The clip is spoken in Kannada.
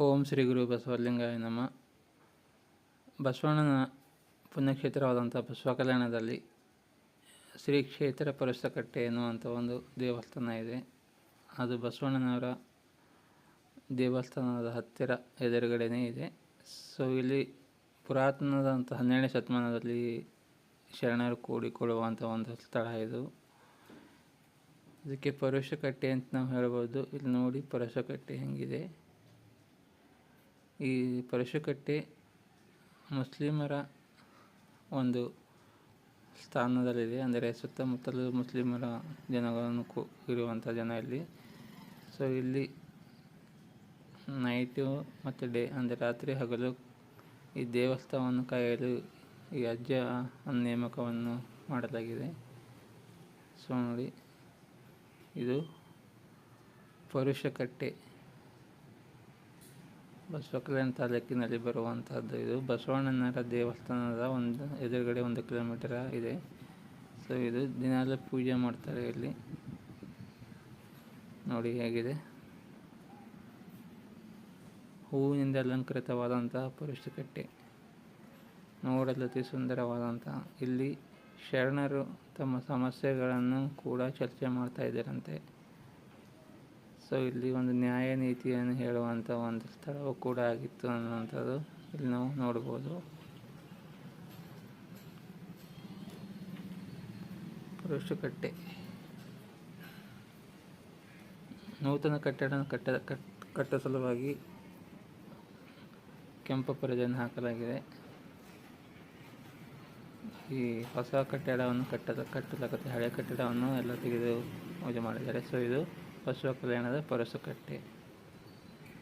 ಓಂ ಶ್ರೀ ಗುರು ಬಸವಲಿಂಗಾಯ ನಮ. ಬಸವಣ್ಣನ ಪುಣ್ಯಕ್ಷೇತ್ರವಾದಂಥ ಬಸವ ಕಲ್ಯಾಣದಲ್ಲಿ ಶ್ರೀ ಕ್ಷೇತ್ರ ಪರಸಕಟ್ಟೆ ಎನ್ನುವಂಥ ಒಂದು ದೇವಸ್ಥಾನ ಇದೆ. ಅದು ಬಸವಣ್ಣನವರ ದೇವಸ್ಥಾನದ ಹತ್ತಿರ ಎದುರುಗಡೆನೇ ಇದೆ. ಸೊ ಇಲ್ಲಿ ಪುರಾತನದಂಥ ಹನ್ನೆರಡನೇ ಶತಮಾನದಲ್ಲಿ ಶರಣರು ಕೂಡಿಕೊಳ್ಳುವಂಥ ಒಂದು ಸ್ಥಳ ಇದು. ಇದಕ್ಕೆ ಪರಶುಕಟ್ಟೆ ಅಂತ ನಾವು ಹೇಳ್ಬೋದು. ಇಲ್ಲಿ ನೋಡಿ ಪರಶುಕಟ್ಟೆ ಹೆಂಗಿದೆ. ಈ ಪರಶುಕಟ್ಟೆ ಮುಸ್ಲಿಮರ ಒಂದು ಸ್ಥಾನದಲ್ಲಿದೆ. ಅಂದರೆ ಸುತ್ತಮುತ್ತಲು ಮುಸ್ಲಿಮರ ಜನಗಳನ್ನು ಕು, ಇರುವಂಥ ಜನ ಇಲ್ಲಿ. ಸೊ, ಇಲ್ಲಿ ನೈಟು ಮತ್ತು ಡೇ, ಅಂದರೆ ರಾತ್ರಿ ಹಗಲು ಈ ದೇವಸ್ಥಾನವನ್ನು ಕಾಯಲು ಈ ಅಜ್ಜ ನೇಮಕವನ್ನು ಮಾಡಲಾಗಿದೆ. ಸೊ, ನೋಡಿ, ಇದು ಪರುಷಕಟ್ಟೆ ಬಸವ ಕಲ್ಯಾಣ ತಾಲೂಕಿನಲ್ಲಿ ಬರುವಂಥದ್ದು ಇದು. ಬಸವಣ್ಣನವರ ದೇವಸ್ಥಾನದ ಒಂದು ಎದುರುಗಡೆ ಒಂದು ಕಿಲೋಮೀಟರ್ ಇದೆ. ಸೊ ಇದು ದಿನಾಲು ಪೂಜೆ ಮಾಡ್ತಾರೆ ಇಲ್ಲಿ. ನೋಡಿ ಹೇಗಿದೆ. ಹೂವಿನಿಂದ ಅಲಂಕೃತವಾದಂತಹ ಪರುಷಕಟ್ಟೆ ನೋಡಲು ಅತಿ ಸುಂದರವಾದಂತಹ. ಇಲ್ಲಿ ಶರಣರು ತಮ್ಮ ಸಮಸ್ಯೆಗಳನ್ನು ಕೂಡ ಚರ್ಚೆ ಮಾಡ್ತಾ ಇದ್ದಾರಂತೆ. ಸೊ ಇಲ್ಲಿ ಒಂದು ನ್ಯಾಯ ನೀತಿಯನ್ನು ಹೇಳುವಂಥ ಒಂದು ಸ್ಥಳವು ಕೂಡ ಆಗಿತ್ತು ಅನ್ನುವಂಥದ್ದು ಇಲ್ಲಿ ನಾವು ನೋಡ್ಬೋದು. ಪುರುಷಕಟ್ಟೆ. ನೂತನ ಕಟ್ಟಡ ಕಟ್ಟ, ಕಟ್ ಕಟ್ಟ ಸಲುವಾಗಿ ಕೆಂಪು ಪರದೆಯನ್ನು ಹಾಕಲಾಗಿದೆ. ಈ ಹೊಸ ಕಟ್ಟಡವನ್ನು ಕಟ್ಟದ ಕಟ್ಟಲಾಗುತ್ತೆ ಹಳೆ ಕಟ್ಟಡವನ್ನು ಎಲ್ಲ ತೆಗೆದು ಪೂಜೆ ಮಾಡಿದ್ದಾರೆ. ಸೊ ಇದು ಬಸವ ಕಲ್ಯಾಣದ ಪರಸು ಕಟ್ಟೆ